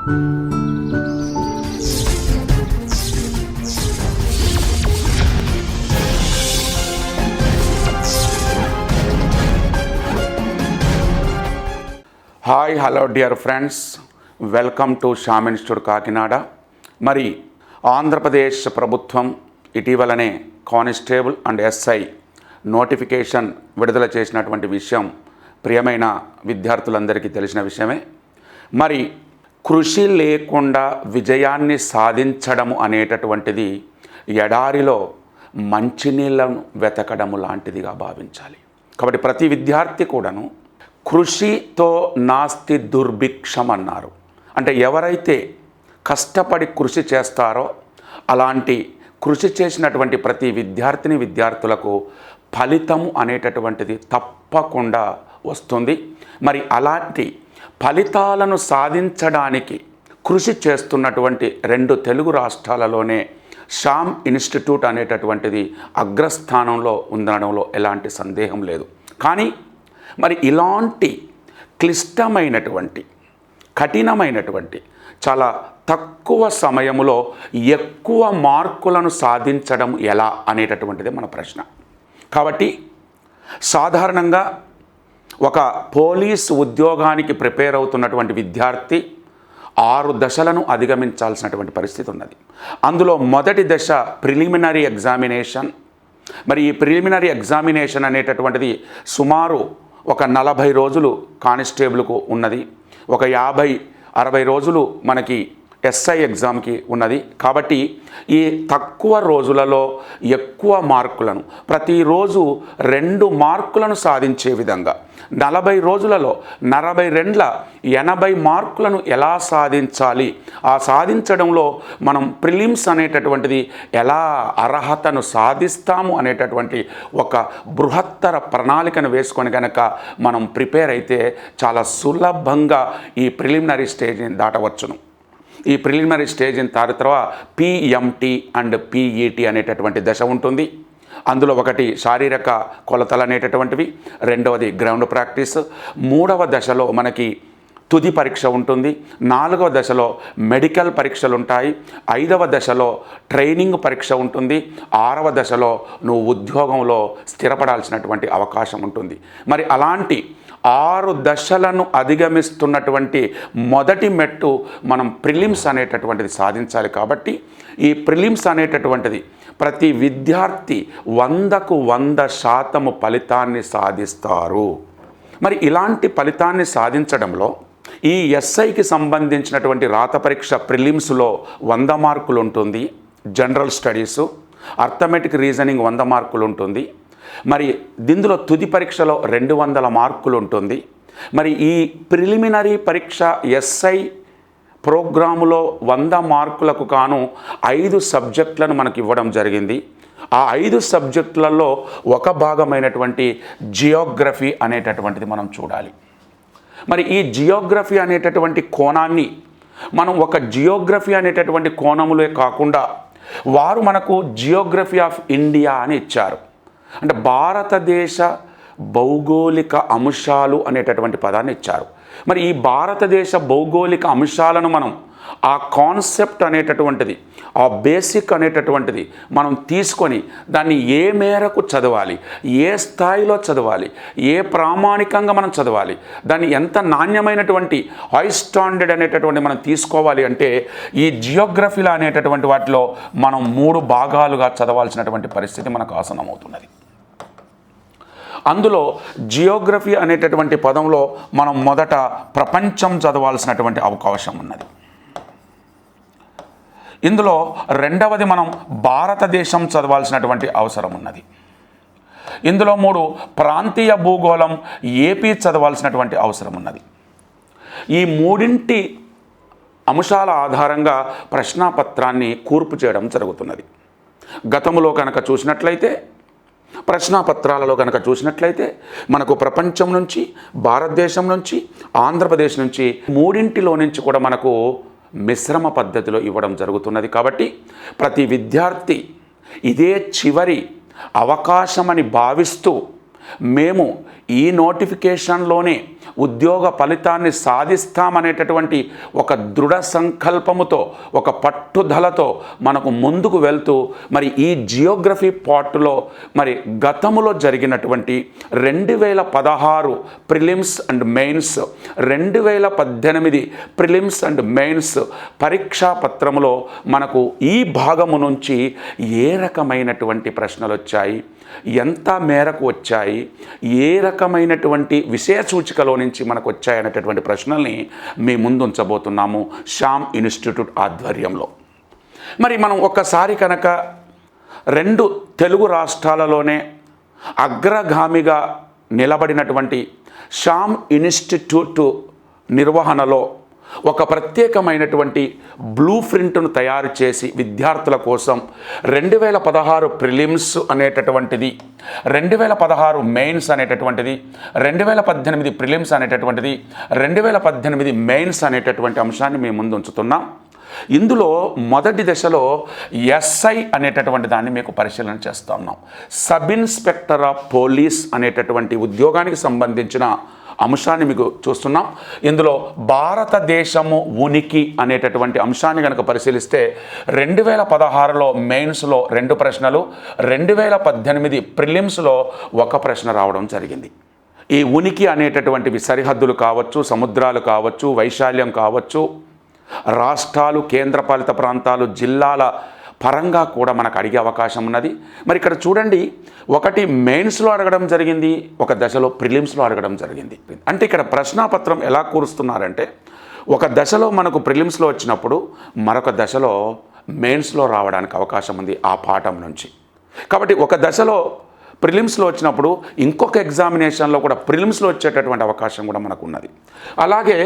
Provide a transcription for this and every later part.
Hi hello dear friends welcome to Sham Kakinada మరి ఆంధ్రప్రదేశ్ ప్రభుత్వం ఇటీవలనే కానిస్టేబుల్ అండ్ ఎస్ఐ నోటిఫికేషన్ విడుదల చేసినటువంటి విషయం ప్రియమైన విద్యార్థులందరికీ తెలిసిన విషయమే. మరి కృషి లేకుండా విజయాన్ని సాధించడము అనేటటువంటిది ఎడారిలో మంచినీళ్ళను వెతకడము లాంటిదిగా భావించాలి. కాబట్టి ప్రతి విద్యార్థి కూడాను కృషితో నాస్తి దుర్భిక్షం అన్నారు అంటే ఎవరైతే కష్టపడి కృషి చేస్తారో అలాంటి కృషి చేసినటువంటి ప్రతి విద్యార్థిని విద్యార్థులకు ఫలితము అనేటటువంటిది తప్పకుండా వస్తుంది. మరి అలాంటి ఫలితాలను సాధించడానికి కృషి చేస్తున్నటువంటి రెండు తెలుగు రాష్ట్రాలలోనే షామ్ ఇన్స్టిట్యూట్ అనేటటువంటిది అగ్రస్థానంలో ఉండడంలో ఎలాంటి సందేహం లేదు. కానీ మరి ఇలాంటి క్లిష్టమైనటువంటి కఠినమైనటువంటి చాలా తక్కువ సమయంలో ఎక్కువ మార్కులను సాధించడం ఎలా అనేటటువంటిది మన ప్రశ్న. కాబట్టి సాధారణంగా ఒక పోలీస్ ఉద్యోగానికి ప్రిపేర్ అవుతున్నటువంటి విద్యార్థి ఆరు దశలను అధిగమించాల్సినటువంటి పరిస్థితి ఉన్నది. అందులో మొదటి దశ ప్రిలిమినరీ ఎగ్జామినేషన్. మరి ఈ ప్రిలిమినరీ ఎగ్జామినేషన్ అనేటటువంటిది సుమారు ఒక నలభై రోజులు కానిస్టేబుల్కు ఉన్నది. ఒక యాభై అరవై రోజులు మనకి ఎస్ఐ ఎగ్జామ్కి ఉన్నది. కాబట్టి ఈ తక్కువ రోజులలో ఎక్కువ మార్కులను ప్రతిరోజు రెండు మార్కులను సాధించే విధంగా నలభై రోజులలో నలభై రెండ్ల ఎనభై మార్కులను ఎలా సాధించాలి? ఆ సాధించడంలో మనం ప్రిలిమ్స్ అనేటటువంటిది ఎలా అర్హతను సాధిస్తాము అనేటటువంటి ఒక బృహత్తర ప్రణాళికను వేసుకొని కనుక మనం ప్రిపేర్ అయితే చాలా సులభంగా ఈ ప్రిలిమినరీ స్టేజ్ని దాటవచ్చును. ఈ ప్రిలిమినరీ స్టేజ్ దాని తర్వాత పిఎంటి అండ్ పిఈటి అనేటటువంటి దశ ఉంటుంది. అందులో ఒకటి శారీరక కొలతలు అనేటటువంటివి రెండవది గ్రౌండ్ ప్రాక్టీస్ మూడవ దశలో మనకి తుది పరీక్ష ఉంటుంది నాలుగవ దశలో మెడికల్ పరీక్షలు ఉంటాయి ఐదవ దశలో ట్రైనింగ్ పరీక్ష ఉంటుంది ఆరవ దశలో నువ్వు ఉద్యోగంలో స్థిరపడాల్సినటువంటి అవకాశం ఉంటుంది. మరి అలాంటి ఆరు దశలను అధిగమిస్తున్నటువంటి మొదటి మెట్టు మనం ప్రిలిమ్స్ అనేటటువంటిది సాధించాలి కాబట్టి ఈ ప్రిలిమ్స్ అనేటటువంటిది ప్రతి విద్యార్థి వందకు వంద శాతము ఫలితాన్ని సాధిస్తారు. మరి ఇలాంటి ఫలితాన్ని సాధించడంలో ఈ ఎస్ఐకి సంబంధించినటువంటి రాత పరీక్ష ప్రిలిమ్స్లో వంద మార్కులు ఉంటుంది జనరల్ స్టడీసు అర్థమెటిక్ రీజనింగ్ వంద మార్కులు ఉంటుంది మరి దీనిలో తుది పరీక్షలో రెండు వందల మార్కులు ఉంటుంది మరి ఈ ప్రిలిమినరీ పరీక్ష ఎస్ఐ ప్రోగ్రాములో వంద మార్కులకు కాను ఐదు సబ్జెక్టులను మనకు ఇవ్వడం జరిగింది. ఆ ఐదు సబ్జెక్టులలో ఒక భాగమైనటువంటి జియోగ్రఫీ అనేటటువంటిది మనం చూడాలి. మరి ఈ జియోగ్రఫీ అనేటటువంటి కోణాన్ని మనం ఒక జియోగ్రఫీ అనేటటువంటి కోణములే కాకుండా వారు మనకు జియోగ్రఫీ ఆఫ్ ఇండియా అని ఇచ్చారు. అంటే భారతదేశ భౌగోళిక అంశాలు అనేటటువంటి పదాన్ని ఇచ్చారు. మరి ఈ భారతదేశ భౌగోళిక అంశాలను మనం ఆ కాన్సెప్ట్ అనేటటువంటిది ఆ బేసిక్ అనేటటువంటిది మనం తీసుకొని దాన్ని ఏ మేరకు చదవాలి ఏ స్థాయిలో చదవాలి ఏ ప్రామాణికంగా మనం చదవాలి దాన్ని ఎంత నాణ్యమైనటువంటి హై స్టాండర్డ్ అనేటటువంటి మనం తీసుకోవాలి అంటే ఈ జియోగ్రఫీలో అనేటటువంటి వాటిలో మనం మూడు భాగాలుగా చదవాల్సినటువంటి పరిస్థితి మనకు ఆసనమవుతున్నది అందులో జియోగ్రఫీ అనేటటువంటి పదంలో మనం మొదట ప్రపంచం చదవాల్సినటువంటి అవకాశం ఉన్నది. ఇందులో రెండవది మనం భారతదేశం చదవాల్సినటువంటి అవసరం ఉన్నది. ఇందులో మూడు ప్రాంతీయ భూగోళం ఏపీ చదవాల్సినటువంటి అవసరం ఉన్నది. ఈ మూడింటి అంశాల ఆధారంగా ప్రశ్నాపత్రాన్ని కూర్పు చేయడం జరుగుతున్నది. గతంలో కనుక చూసినట్లయితే ప్రశ్నాపత్రాలలో కనుక చూసినట్లయితే మనకు ప్రపంచం నుంచి భారతదేశం నుంచి ఆంధ్రప్రదేశ్ నుంచి మూడింటిలో నుంచి కూడా మనకు మిశ్రమ పద్ధతిలో ఇవ్వడం జరుగుతున్నది. కాబట్టి ప్రతి విద్యార్థి ఇదే చివరి అవకాశమని భావిస్తూ మేము ఈ నోటిఫికేషన్లోనే ఉద్యోగ ఫలితాన్ని సాధిస్తామనేటటువంటి ఒక దృఢ సంకల్పముతో ఒక పట్టుదలతో మనకు ముందుకు వెళ్తూ మరి ఈ జియోగ్రఫీ పార్ట్లో మరి గతములో జరిగినటువంటి రెండు వేల పదహారు ప్రిలిమ్స్ అండ్ మెయిన్స్ రెండు వేల పద్దెనిమిది ప్రిలిమ్స్ అండ్ మెయిన్స్ పరీక్షా పత్రములో మనకు ఈ భాగము నుంచి ఏ రకమైనటువంటి ప్రశ్నలు వచ్చాయి ఎంత మేరకు వచ్చాయి ఏ రకమైనటువంటి విషయ సూచికలో నుంచి మనకు వచ్చాయనేటటువంటి ప్రశ్నల్ని మీ ముందు ఉంచబోతున్నాము శ్యామ్ ఇన్స్టిట్యూట్ ఆధ్వర్యంలో. మరి మనం ఒక్కసారి కనుక రెండు తెలుగు రాష్ట్రాలలోనే అగ్రగామిగా నిలబడినటువంటి శ్యామ్ ఇన్స్టిట్యూట్ నిర్వహణలో ఒక ప్రత్యేకమైనటువంటి బ్లూ ప్రింట్ను తయారు చేసి విద్యార్థుల కోసం రెండు వేల పదహారు ప్రిలిమ్స్ అనేటటువంటిది రెండు వేల పదహారు మెయిన్స్ అనేటటువంటిది రెండు వేల పద్దెనిమిది ప్రిలిమ్స్ అనేటటువంటిది రెండు వేల పద్దెనిమిది మెయిన్స్ అనేటటువంటి అంశాన్ని మేము ముందు ఉంచుతున్నాం. ఇందులో మొదటి దశలో ఎస్ఐ అనేటటువంటి దాన్ని మీకు పరిశీలన చేస్తా ఉన్నాం. సబ్ ఇన్స్పెక్టర్ ఆఫ్ పోలీస్ అనేటటువంటి ఉద్యోగానికి సంబంధించిన అంశాన్ని మీకు చూస్తున్నాం. ఇందులో భారతదేశము ఉనికి అనేటటువంటి అంశాన్ని కనుక పరిశీలిస్తే రెండు వేల పదహారులో మెయిన్స్లో రెండు ప్రశ్నలు రెండు వేల పద్దెనిమిది ప్రిలిమ్స్లో ఒక ప్రశ్న రావడం జరిగింది. ఈ ఉనికి అనేటటువంటివి సరిహద్దులు కావచ్చు సముద్రాలు కావచ్చు వైశాల్యం కావచ్చు రాష్ట్రాలు కేంద్రపాలిత ప్రాంతాలు జిల్లాల పరంగా కూడా మనకు అడిగే అవకాశం ఉన్నది. మరి ఇక్కడ చూడండి ఒకటి మెయిన్స్లో అడగడం జరిగింది ఒక దశలో ప్రిలిమ్స్లో అడగడం జరిగింది. అంటే ఇక్కడ ప్రశ్నాపత్రం ఎలా కూరుస్తున్నారంటే ఒక దశలో మనకు ప్రిలిమ్స్లో వచ్చినప్పుడు మరొక దశలో మెయిన్స్లో రావడానికి అవకాశం ఉంది ఆ పాఠం నుంచి. కాబట్టి ఒక దశలో ప్రిలిమ్స్లో వచ్చినప్పుడు ఇంకొక ఎగ్జామినేషన్లో కూడా ప్రిలిమ్స్లో వచ్చేటటువంటి అవకాశం కూడా మనకు ఉన్నది అలాగే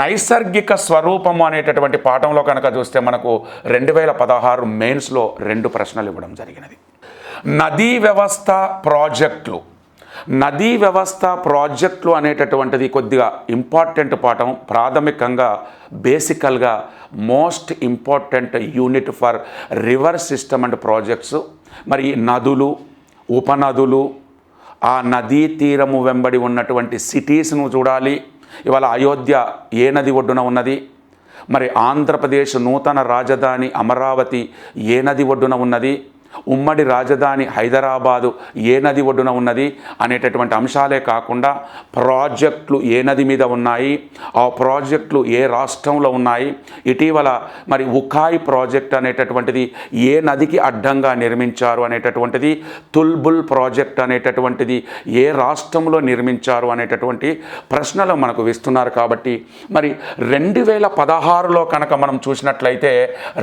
నైసర్గిక స్వరూపము అనేటటువంటి పాఠంలో కనుక చూస్తే మనకు రెండు వేల పదహారు మెయిన్స్లో రెండు ప్రశ్నలు ఇవ్వడం జరిగినది. నదీ వ్యవస్థ ప్రాజెక్టులు. నదీ వ్యవస్థ ప్రాజెక్టులు అనేటటువంటిది కొద్దిగా ఇంపార్టెంట్ పాఠం ప్రాథమికంగా బేసికల్గా most important unit for river system and projects. మరి నదులు ఉపనదులు ఆ నదీ తీరము వెంబడి ఉన్నటువంటి సిటీస్ను చూడాలి. ఇవాళ అయోధ్య ఏ నది ఒడ్డున ఉన్నది? మరి ఆంధ్రప్రదేశ్ నూతన రాజధాని అమరావతి ఏ నది ఒడ్డున ఉన్నది? ఉమ్మడి రాజధాని హైదరాబాదు ఏ నది ఒడ్డున ఉన్నది అనేటటువంటి అంశాలే కాకుండా ప్రాజెక్టులు ఏ నది మీద ఉన్నాయి ఆ ప్రాజెక్టులు ఏ రాష్ట్రంలో ఉన్నాయి ఇటీవల మరి ఉఖాయి ప్రాజెక్ట్ అనేటటువంటిది ఏ నదికి అడ్డంగా నిర్మించారు అనేటటువంటిది తుల్బుల్ ప్రాజెక్ట్ అనేటటువంటిది ఏ రాష్ట్రంలో నిర్మించారు అనేటటువంటి ప్రశ్నలు మనకు విస్తున్నారు కాబట్టి మరి రెండు వేల పదహారులో కనుక మనం చూసినట్లయితే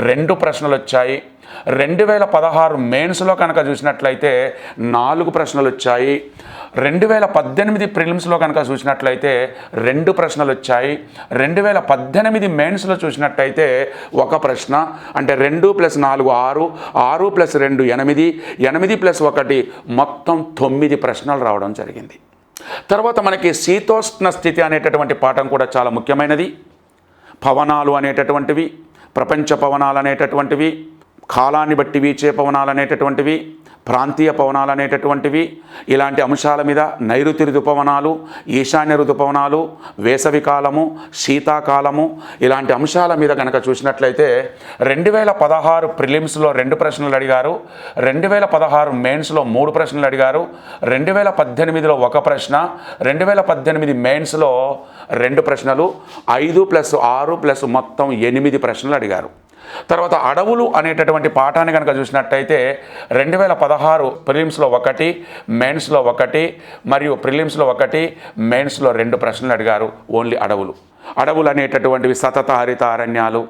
రెండు ప్రశ్నలు వచ్చాయి. రెండు వేల పదహారు మెయిన్స్లో కనుక చూసినట్లయితే నాలుగు ప్రశ్నలు వచ్చాయి. రెండు వేల పద్దెనిమిది ప్రిలిమ్స్లో కనుక చూసినట్లయితే రెండు ప్రశ్నలు వచ్చాయి. రెండు వేల పద్దెనిమిది మెయిన్స్లో చూసినట్లయితే ఒక ప్రశ్న అంటే రెండు ప్లస్ నాలుగు ఆరు ఆరు ప్లస్ రెండు ఎనిమిది ఎనిమిది ప్లస్ ఒకటి మొత్తం తొమ్మిది ప్రశ్నలు రావడం జరిగింది. తర్వాత మనకి శీతోష్ణ స్థితి అనేటటువంటి పాఠం కూడా చాలా ముఖ్యమైనది. పవనాలు అనేటటువంటివి ప్రపంచ పవనాలు అనేటటువంటివి కాలాన్ని బట్టి వీచే పవనాలు అనేటటువంటివి ప్రాంతీయ పవనాలు అనేటటువంటివి ఇలాంటి అంశాల మీద నైరుతి ఋతుపవనాలు ఈశాన్య ఋతుపవనాలు వేసవి కాలము శీతాకాలము ఇలాంటి అంశాల మీద కనుక చూసినట్లయితే రెండు వేల పదహారు ప్రిలిమ్స్లో రెండు ప్రశ్నలు అడిగారు రెండు వేల పదహారు మెయిన్స్లో మూడు ప్రశ్నలు అడిగారు రెండు వేల పద్దెనిమిదిలో ఒక ప్రశ్న రెండు వేల పద్దెనిమిది మెయిన్స్లో రెండు ప్రశ్నలు ఐదు ప్లస్ ఆరు ప్లస్ మొత్తం ఎనిమిది ప్రశ్నలు అడిగారు. తర్వాత అడవులు అనేటటువంటి పాఠాన్ని కనుక చూసినట్టయితే రెండు వేల పదహారు ప్రిలిమ్స్లో ఒకటి మెయిన్స్లో ఒకటి మరియు ప్రిలిమ్స్లో ఒకటి మెయిన్స్లో రెండు ప్రశ్నలు అడిగారు ఓన్లీ అడవులు. అడవులు అనేటటువంటివి సతత హరిత అరణ్యాలు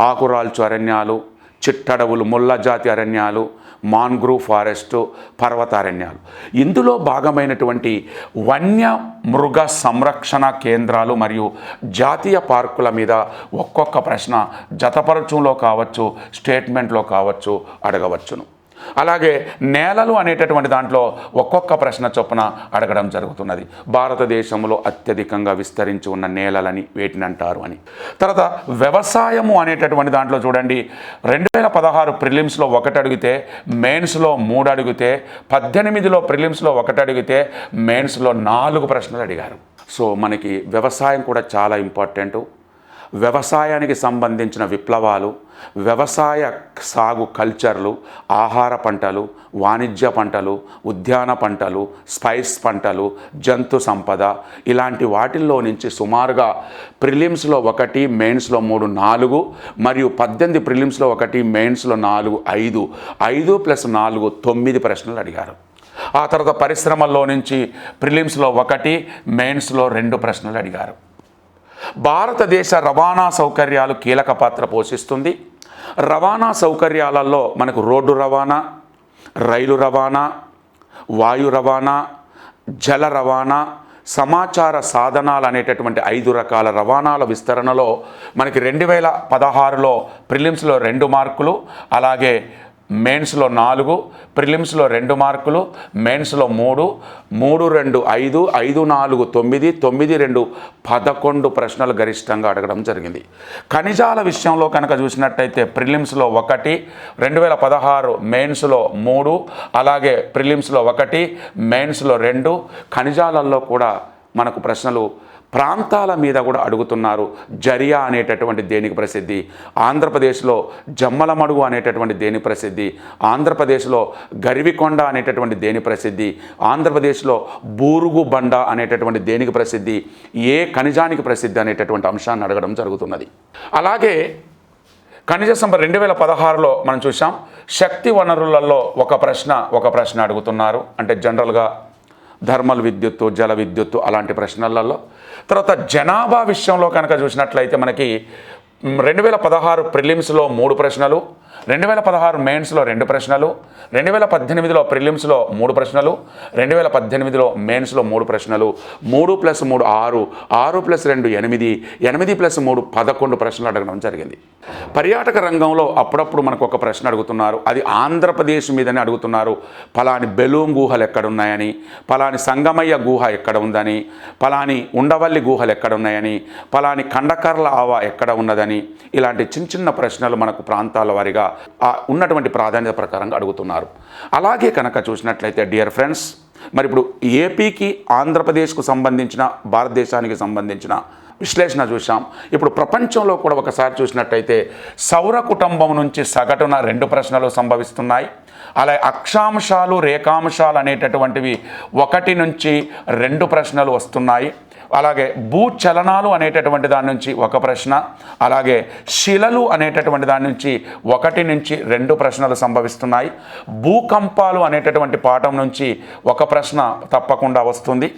ఆకురాల్చు అరణ్యాలు చిట్టడవులు ముళ్ళ జాతి అరణ్యాలు మాన్గ్రూవ్ ఫారెస్ట్ పర్వతారణ్యాలు. ఇందులో భాగమైనటువంటి వన్య మృగ సంరక్షణ కేంద్రాలు మరియు జాతీయ పార్కుల మీద ఒక్కొక్క ప్రశ్న జతపరచంలో కావచ్చు స్టేట్మెంట్లో కావచ్చు అడగవచ్చును. అలాగే నేలలు అనేటటువంటి దాంట్లో ఒక్కొక్క ప్రశ్న చొప్పున అడగడం జరుగుతున్నది. భారతదేశంలో అత్యధికంగా విస్తరించి ఉన్న నేలలని వేటిని అంటారు అని. తర్వాత వ్యవసాయము అనేటటువంటి దాంట్లో చూడండి రెండు వేల పదహారు ప్రిలిమ్స్లో ఒకటి అడిగితే మెయిన్స్లో మూడు అడిగితే పద్దెనిమిదిలో ప్రిలిమ్స్లో ఒకటి అడిగితే మెయిన్స్లో నాలుగు ప్రశ్నలు అడిగారు. సో మనకి వ్యవసాయం కూడా చాలా ఇంపార్టెంట్. వ్యవసాయానికి సంబంధించిన విప్లవాలు వ్యవసాయ సాగు కల్చర్లు ఆహార పంటలు వాణిజ్య పంటలు ఉద్యాన పంటలు స్పైస్ పంటలు జంతు సంపద ఇలాంటి వాటిల్లో నుంచి సుమారుగా ప్రిలిమ్స్లో ఒకటి మెయిన్స్లో మూడు నాలుగు మరియు పద్దెనిమిది ప్రిలిమ్స్లో ఒకటి మెయిన్స్లో నాలుగు ఐదు ఐదు ప్లస్ నాలుగు తొమ్మిది ప్రశ్నలు అడిగారు. ఆ తర్వాత పరిశ్రమల్లో నుంచి ప్రిలిమ్స్లో ఒకటి మెయిన్స్లో రెండు ప్రశ్నలు అడిగారు. భారతదేశ రవాణా సౌకర్యాలు కీలక పాత్ర పోషిస్తుంది. రవాణా సౌకర్యాలలో మనకు రోడ్డు రవాణా రైలు రవాణా వాయు రవాణా జల రవాణా సమాచార సాధనాలు అనేటటువంటి ఐదు రకాల రవాణాల విస్తరణలో మనకి రెండు వేల పదహారులో ప్రిలిమ్స్లో రెండు మార్కులు అలాగే మెయిన్స్లో నాలుగు ప్రిలిమ్స్లో రెండు మార్కులు మెయిన్స్లో మూడు మూడు రెండు ఐదు ఐదు నాలుగు తొమ్మిది తొమ్మిది రెండు పదకొండు ప్రశ్నలు గరిష్టంగా అడగడం జరిగింది. ఖనిజాల విషయంలో కనుక చూసినట్టయితే ప్రిలిమ్స్లో ఒకటి రెండు వేల పదహారు మెయిన్స్లో మూడు అలాగే ప్రిలిమ్స్లో ఒకటి మెయిన్స్లో రెండు ఖనిజాలలో కూడా మనకు ప్రశ్నలు ప్రాంతాల మీద కూడా అడుగుతున్నారు. జరియా అనేటటువంటి దేనికి ప్రసిద్ధి? ఆంధ్రప్రదేశ్లో జమ్మలమడుగు అనేటటువంటి దేని ప్రసిద్ధి? ఆంధ్రప్రదేశ్లో గరివికొండ అనేటటువంటి దేని ప్రసిద్ధి? ఆంధ్రప్రదేశ్లో బూరుగు బండ అనేటటువంటి దేనికి ప్రసిద్ధి? ఏ ఖనిజానికి ప్రసిద్ధి అనేటటువంటి అంశాన్ని అడగడం జరుగుతున్నది. అలాగే ఖనిజ సంపద రెండు వేల పదహారులో మనం చూసాం శక్తి వనరులలో ఒక ప్రశ్న ఒక ప్రశ్న అడుగుతున్నారు. అంటే జనరల్గా ధర్మల్ విద్యుత్తు జల విద్యుత్తు అలాంటి ప్రశ్నలలో తర్వాత జనాభా విషయంలో కనుక చూసినట్లయితే మనకి రెండు వేల పదహారు ప్రిలిమ్స్లో మూడు ప్రశ్నలు రెండు వేల పదహారు మెయిన్స్లో రెండు ప్రశ్నలు రెండు వేల పద్దెనిమిదిలో ప్రిలిమ్స్లో మూడు ప్రశ్నలు రెండు వేల పద్దెనిమిదిలో మెయిన్స్లో మూడు ప్రశ్నలు మూడు ప్లస్ మూడు ఆరు ఆరు ప్లస్ రెండు ఎనిమిది ఎనిమిది ప్లస్ మూడు పదకొండు ప్రశ్నలు అడగడం జరిగింది. పర్యాటక రంగంలో అప్పుడప్పుడు మనకు ఒక ప్రశ్న అడుగుతున్నారు అది ఆంధ్రప్రదేశ్ మీదనే అడుగుతున్నారు పలాని బెలూం గుహలు ఎక్కడున్నాయని పలాని సంగమయ్య గుహ ఎక్కడ ఉందని పలాని ఉండవల్లి గుహలు ఎక్కడ ఉన్నాయని పలాని కండకర్ల ఆవ ఎక్కడ ఉన్నదని ఇలాంటి చిన్న చిన్న ప్రశ్నలు మనకు ప్రాంతాల వారిగా ఉన్నటువంటి ప్రాధాన్యత ప్రకారంగా అడుగుతున్నారు. అలాగే కనుక చూసినట్లయితే డియర్ ఫ్రెండ్స్ మరి ఇప్పుడు ఏపీకి ఆంధ్రప్రదేశ్కు సంబంధించిన భారతదేశానికి సంబంధించిన విశ్లేషణ చూసాం ఇప్పుడు ప్రపంచంలో కూడా ఒకసారి చూసినట్టయితే సౌర కుటుంబం నుంచి సగటున రెండు ప్రశ్నలు సంభవిస్తున్నాయి. అలాగే అక్షాంశాలు రేఖాంశాలు అనేటటువంటివి ఒకటి నుంచి రెండు ప్రశ్నలు వస్తున్నాయి. అలాగే భూచలనాలు అనేటటువంటి దాని నుంచి ఒక ప్రశ్న అలాగే శిలలు అనేటటువంటి దాని నుంచి ఒకటి నుంచి రెండు ప్రశ్నలు సంభవిస్తున్నాయి. భూకంపాలు అనేటటువంటి పాఠం నుంచి ఒక ప్రశ్న తప్పకుండా వస్తుంది.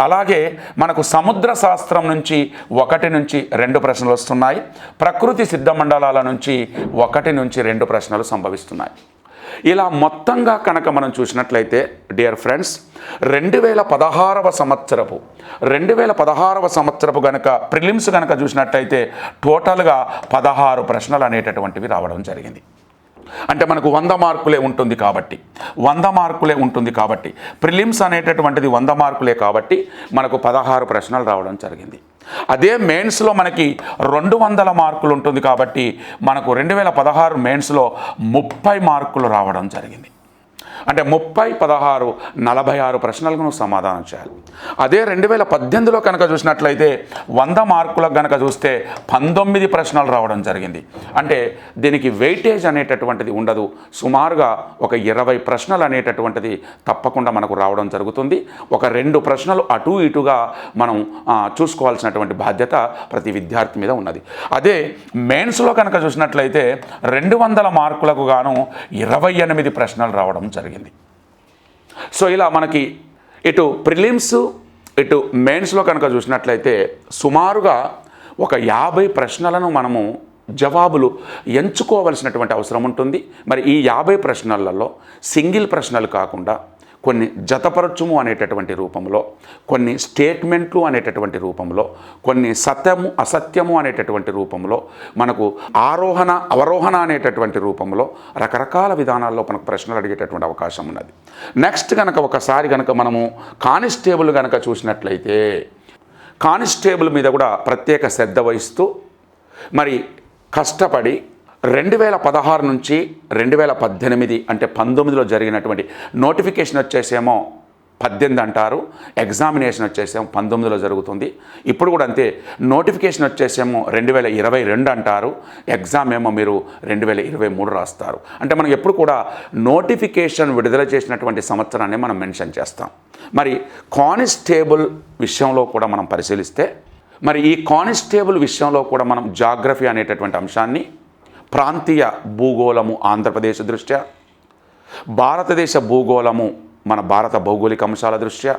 అలాగే మనకు సముద్ర శాస్త్రం నుంచి ఒకటి నుంచి రెండు ప్రశ్నలు వస్తున్నాయి. ప్రకృతి సిద్ధ మండలాల నుంచి ఒకటి నుంచి రెండు ప్రశ్నలు సంభవిస్తున్నాయి. ఇలా మొత్తంగా కనుక మనం చూసినట్లయితే డియర్ ఫ్రెండ్స్ రెండు వేల పదహారవ సంవత్సరపు రెండు వేల పదహారవ సంవత్సరపు కనుక ప్రిలిమ్స్ కనుక చూసినట్లయితే టోటల్గా పదహారు ప్రశ్నలు అనేటటువంటివి రావడం జరిగింది. అంటే మనకు వంద మార్కులే ఉంటుంది కాబట్టి వంద మార్కులే ఉంటుంది కాబట్టి ప్రిలిమ్స్ అనేటటువంటిది వంద మార్కులే కాబట్టి మనకు పదహారు ప్రశ్నలు రావడం జరిగింది. అదే మెయిన్స్లో మనకి రెండు వందల మార్కులు ఉంటుంది కాబట్టి మనకు రెండు వేల పదహారు మెయిన్స్లో ముప్పై మార్కులు రావడం జరిగింది. అంటే ముప్పై పదహారు నలభై ఆరు ప్రశ్నలకు నువ్వు సమాధానం చేయాలి అదే రెండు వేల పద్దెనిమిదిలో కనుక చూసినట్లయితే వంద మార్కులకు కనుక చూస్తే పంతొమ్మిది ప్రశ్నలు రావడం జరిగింది. అంటే దీనికి వెయిటేజ్ అనేటటువంటిది ఉండదు. సుమారుగా ఒక ఇరవై ప్రశ్నలు అనేటటువంటిది తప్పకుండా మనకు రావడం జరుగుతుంది. ఒక రెండు ప్రశ్నలు అటు ఇటుగా మనం చూసుకోవాల్సినటువంటి బాధ్యత ప్రతి విద్యార్థి మీద ఉన్నది. అదే మెయిన్స్లో కనుక చూసినట్లయితే రెండు వందల మార్కులకు గాను ఇరవై ఎనిమిది ప్రశ్నలు రావడం జరిగింది. సో ఇలా మనకి ఇటు ప్రిలిమ్స్ ఇటు మెయిన్స్లో కనుక చూసినట్లయితే సుమారుగా ఒక యాభై ప్రశ్నలను మనము జవాబులు ఎంచుకోవలసినటువంటి అవసరం ఉంటుంది. మరి ఈ యాభై ప్రశ్నలలో సింగిల్ ప్రశ్నలు కాకుండా కొన్ని జతపరచుము అనేటటువంటి రూపంలో కొన్ని స్టేట్మెంట్లు అనేటటువంటి రూపంలో కొన్ని సత్యము అసత్యము అనేటటువంటి రూపంలో మనకు ఆరోహణ అవరోహణ అనేటటువంటి రూపంలో రకరకాల విధానాల్లో మనకు ప్రశ్నలు అడిగేటటువంటి అవకాశం ఉన్నది. నెక్స్ట్ కనుక ఒకసారి కనుక మనము కానిస్టేబుల్ కనుక చూసినట్లయితే కానిస్టేబుల్ మీద కూడా ప్రత్యేక శ్రద్ధ వహిస్తూ మరి కష్టపడి రెండు వేల పదహారు నుంచి రెండు వేల పద్దెనిమిది అంటే పంతొమ్మిదిలో జరిగినటువంటి నోటిఫికేషన్ వచ్చేసేమో పద్దెనిమిది అంటారు ఎగ్జామినేషన్ వచ్చేసేమో పంతొమ్మిదిలో జరుగుతుంది. ఇప్పుడు కూడా అంతే నోటిఫికేషన్ వచ్చేసేమో రెండు వేల ఇరవై రెండు అంటారు ఎగ్జామ్ ఏమో మీరు రెండు వేల ఇరవై మూడు రాస్తారు. అంటే మనం ఎప్పుడు కూడా నోటిఫికేషన్ విడుదల చేసినటువంటి సంవత్సరాన్ని మనం మెన్షన్ చేస్తాం. మరి కానిస్టేబుల్ విషయంలో కూడా మనం పరిశీలిస్తే మరి ఈ కానిస్టేబుల్ విషయంలో కూడా మనం జాగ్రఫీ అనేటటువంటి అంశాన్ని ప్రాంతీయ భూగోళము ఆంధ్రప్రదేశ్ దృష్ట్యా? భారతదేశ భూగోళము మన భారత భౌగోళిక అంశాల దృష్ట్యా?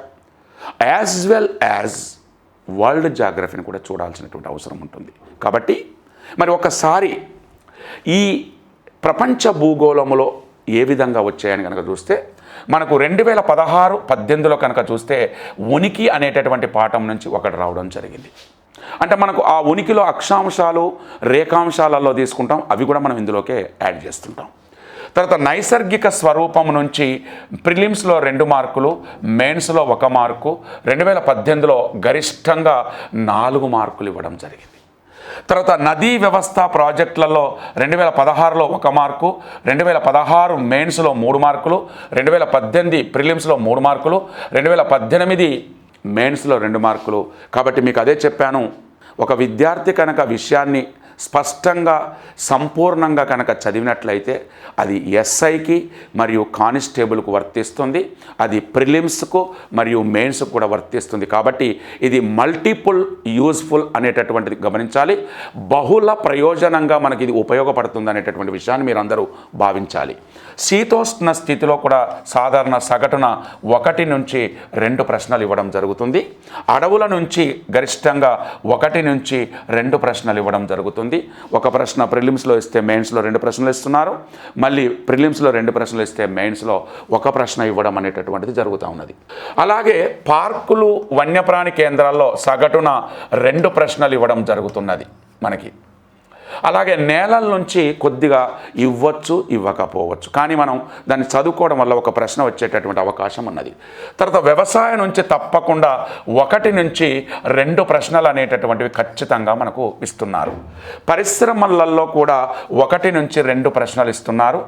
యాజ్ వెల్ యాజ్ వరల్డ్ జాగ్రఫీని కూడా చూడాల్సినటువంటి అవసరం ఉంటుంది. కాబట్టి మరి ఒకసారి ఈ ప్రపంచ భూగోళములో ఏ విధంగా వచ్చాయని కనుక చూస్తే మనకు రెండు వేల పదహారు పద్దెనిమిదిలో కనుక చూస్తే ఉనికి అనేటటువంటి పాఠం నుంచి ఒకటి రావడం జరిగింది. అంటే మనకు ఆ ఉనికిలో అక్షాంశాలు రేఖాంశాలలో తీసుకుంటాం అవి కూడా మనం ఇందులోకే యాడ్ చేస్తుంటాం. తర్వాత నైసర్గిక స్వరూపం నుంచి ప్రిలిమ్స్లో రెండు మార్కులు మెయిన్స్లో ఒక మార్కు రెండు వేల పద్దెనిమిదిలో గరిష్టంగా నాలుగు మార్కులు ఇవ్వడం జరిగింది. తర్వాత నదీ వ్యవస్థ ప్రాజెక్టులలో రెండు వేల పదహారులో ఒక మార్కు రెండు వేల పదహారు మెయిన్స్లో మూడు మార్కులు రెండు వేల పద్దెనిమిది ప్రిలిమ్స్లో మూడు మార్కులు రెండు వేల పద్దెనిమిది మెయిన్స్లో రెండు మార్కులు. కాబట్టి మీకు అదే చెప్పాను ఒక విద్యార్థి కనుక విషయాన్ని స్పష్టంగా సంపూర్ణంగా కనుక చదివినట్లయితే అది ఎస్ఐకి మరియు కానిస్టేబుల్కు వర్తిస్తుంది అది ప్రిలిమ్స్కు మరియు మెయిన్స్కు కూడా వర్తిస్తుంది. కాబట్టి ఇది మల్టిపుల్ యూజ్ఫుల్ అనేటటువంటిది గమనించాలి. బహుళ ప్రయోజనంగా మనకి ఇది ఉపయోగపడుతుంది అనేటటువంటి విషయాన్ని మీరు అందరూ భావించాలి. శీతోష్ణ స్థితిలో కూడా సాధారణ సగటున ఒకటి నుంచి రెండు ప్రశ్నలు ఇవ్వడం జరుగుతుంది. అడవుల నుంచి గరిష్టంగా ఒకటి నుంచి రెండు ప్రశ్నలు ఇవ్వడం జరుగుతుంది. ఒక ప్రశ్న ప్రిలిమ్స్లో ఇస్తే మెయిన్స్లో రెండు ప్రశ్నలు ఇస్తున్నారు. మళ్ళీ ప్రిలిమ్స్లో రెండు ప్రశ్నలు ఇస్తే మెయిన్స్లో ఒక ప్రశ్న ఇవ్వడం అనేటటువంటిది జరుగుతూ ఉన్నది. అలాగే పార్కులు వన్యప్రాణి కేంద్రాల్లో సగటున రెండు ప్రశ్నలు ఇవ్వడం జరుగుతున్నది మనకి. అలాగే నేలల నుంచి కొద్దిగా ఇవ్వచ్చు ఇవ్వకపోవచ్చు. కానీ మనం దాన్ని చదువుకోవడం వల్ల ఒక ప్రశ్న వచ్చేటటువంటి అవకాశం ఉన్నది. తర్వాత వ్యవసాయం నుంచి తప్పకుండా ఒకటి నుంచి రెండు ప్రశ్నలు అనేటటువంటివి ఖచ్చితంగా మనకు ఇస్తున్నారు. పరిశ్రమలలో కూడా ఒకటి నుంచి రెండు ప్రశ్నలు ఇస్తున్నారు.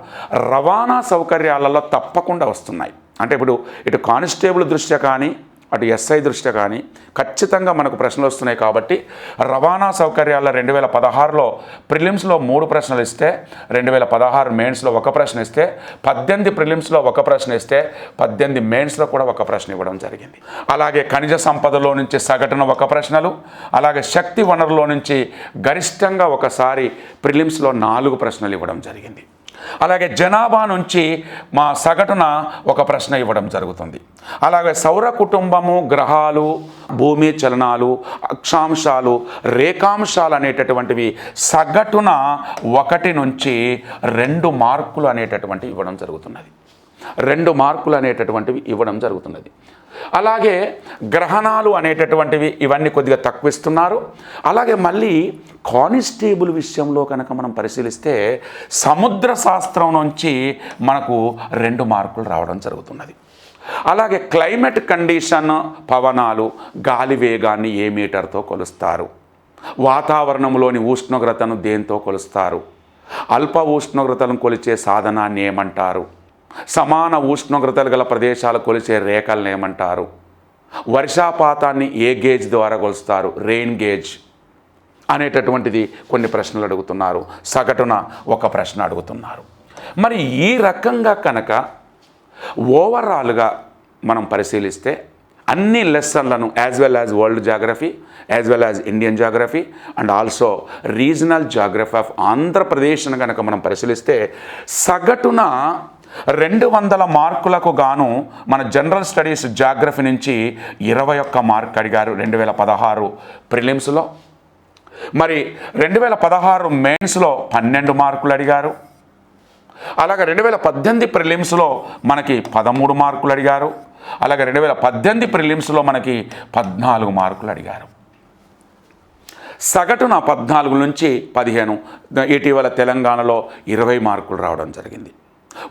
రవాణా సౌకర్యాలలో తప్పకుండా వస్తున్నాయి. అంటే ఇప్పుడు ఇటు కానిస్టేబుల్ దృష్ట్యా కానీ అటు ఎస్ఐ దృష్ట్యా కానీ ఖచ్చితంగా మనకు ప్రశ్నలు వస్తున్నాయి కాబట్టి రవాణా సౌకర్యాల రెండు వేల పదహారులో ప్రిలిమ్స్లో మూడు ప్రశ్నలు ఇస్తే రెండు వేల పదహారు మెయిన్స్లో ఒక ప్రశ్న ఇస్తే పద్దెనిమిది ప్రిలిమ్స్లో ఒక ప్రశ్న ఇస్తే పద్దెనిమిది మెయిన్స్లో కూడా ఒక ప్రశ్న ఇవ్వడం జరిగింది. అలాగే ఖనిజ సంపదలో నుంచి సగటున ఒక ప్రశ్నలు అలాగే శక్తి వనరులో నుంచి గరిష్టంగా ఒకసారి ప్రిలిమ్స్లో నాలుగు ప్రశ్నలు ఇవ్వడం జరిగింది. అలాగే జనాభా నుంచి మా సగటున ఒక ప్రశ్న ఇవ్వడం జరుగుతుంది. అలాగే సౌర కుటుంబము గ్రహాలు భూమి చలనాలు అక్షాంశాలు రేఖాంశాలు అనేటటువంటివి సగటున ఒకటి నుంచి రెండు మార్కులు అనేటటువంటివి ఇవ్వడం జరుగుతున్నది. రెండు మార్కులు అనేటటువంటివి ఇవ్వడం జరుగుతున్నది. అలాగే గ్రహణాలు అనేటటువంటివి ఇవన్నీ కొద్దిగా తక్కువస్తున్నారు. అలాగే మళ్ళీ కానిస్టేబుల్ విషయంలో కనుక మనం పరిశీలిస్తే సముద్ర శాస్త్రం నుంచి మనకు రెండు మార్కులు రావడం జరుగుతున్నది. అలాగే క్లైమేట్ కండిషన్ పవనాలు గాలి వేగాన్ని ఏ మీటర్తో కొలుస్తారు? వాతావరణంలోని ఉష్ణోగ్రతను దేంతో కొలుస్తారు? అల్ప ఉష్ణోగ్రతలను కొలిచే సాధనాన్ని ఏమంటారు? సమాన ఉష్ణోగ్రతలు గల ప్రదేశాలు కొలిచే రేఖలను ఏమంటారు? వర్షాపాతాన్ని ఏ గేజ్ ద్వారా కొలుస్తారు? రెయిన్ గేజ్ అనేటటువంటిది కొన్ని ప్రశ్నలు అడుగుతున్నారు. సగటున ఒక ప్రశ్న అడుగుతున్నారు. మరి ఈ రకంగా కనుక ఓవరాల్గా మనం పరిశీలిస్తే అన్ని లెసన్లను as well as world geography as well as Indian geography and also regional geography of ఆంధ్రప్రదేశ్ను కనుక మనం పరిశీలిస్తే సగటున రెండు వందల మార్కులకు గాను మన జనరల్ స్టడీస్ జాగ్రఫీ నుంచి ఇరవై ఒక్క మార్క్ అడిగారు రెండు వేల పదహారు ప్రిలిమ్స్లో. మరి రెండు వేల పదహారు మెయిన్స్లో పన్నెండు మార్కులు అడిగారు. అలాగే రెండు వేల పద్దెనిమిది ప్రిలిమ్స్లో మనకి పదమూడు మార్కులు అడిగారు. అలాగే రెండు వేల పద్దెనిమిది ప్రిలిమ్స్లో మనకి పద్నాలుగు మార్కులు అడిగారు. సగటున పద్నాలుగు నుంచి పదిహేను ఇటీవల తెలంగాణలో ఇరవై మార్కులు రావడం జరిగింది.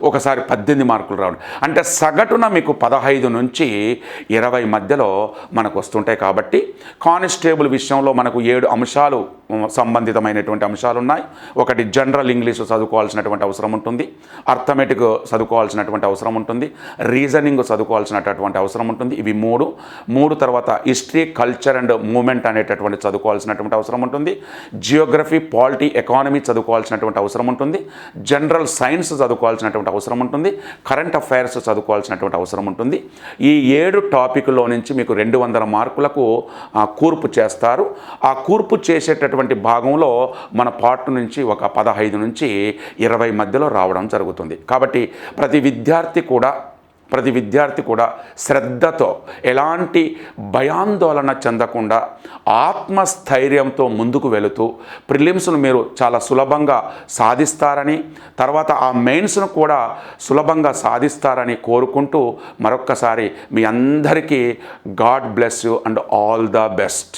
ఒకసారి పద్దెనిమిది మార్కులు రావడం అంటే సగటున మీకు పదహైదు నుంచి ఇరవై మధ్యలో మనకు వస్తుంటాయి కాబట్టి కానిస్టేబుల్ విషయంలో మనకు ఏడు అంశాలు సంబంధితమైనటువంటి అంశాలు ఉన్నాయి. ఒకటి జనరల్ ఇంగ్లీష్ చదువుకోవాల్సినటువంటి అవసరం ఉంటుంది. అర్థమెటిక్ చదువుకోవాల్సినటువంటి అవసరం ఉంటుంది. రీజనింగ్ చదువుకోవాల్సినటువంటి అవసరం ఉంటుంది. ఇవి మూడు. మూడు తర్వాత హిస్టరీ కల్చర్ అండ్ మూమెంట్ అనేటటువంటి చదువుకోవాల్సినటువంటి అవసరం ఉంటుంది. జియోగ్రఫీ పాలిటీ ఎకానమీ చదువుకోవాల్సినటువంటి అవసరం ఉంటుంది. జనరల్ సైన్స్ చదువుకోవాల్సినటువంటి అవసరం ఉంటుంది. కరెంట్ అఫైర్స్ చదువుకోవాల్సినటువంటి అవసరం ఉంటుంది. ఈ ఏడు టాపిక్లో నుంచి మీకు రెండు వందల మార్కులకు కూర్పు చేస్తారు. ఆ కూర్పు చేసేటటువంటి భాగంలో మన పార్ట్ నుంచి ఒక పదహైదు నుంచి ఇరవై మధ్యలో రావడం జరుగుతుంది. కాబట్టి ప్రతి విద్యార్థి కూడా ప్రతి విద్యార్థి కూడా శ్రద్ధతో ఎలాంటి భయాందోళన చెందకుండా ఆత్మస్థైర్యంతో ముందుకు వెళుతూ ప్రిలిమ్స్ను మీరు చాలా సులభంగా సాధిస్తారని తర్వాత ఆ మెయిన్స్ను కూడా సులభంగా సాధిస్తారని కోరుకుంటూ మరొక్కసారి మీ అందరికీ God bless you and all the best.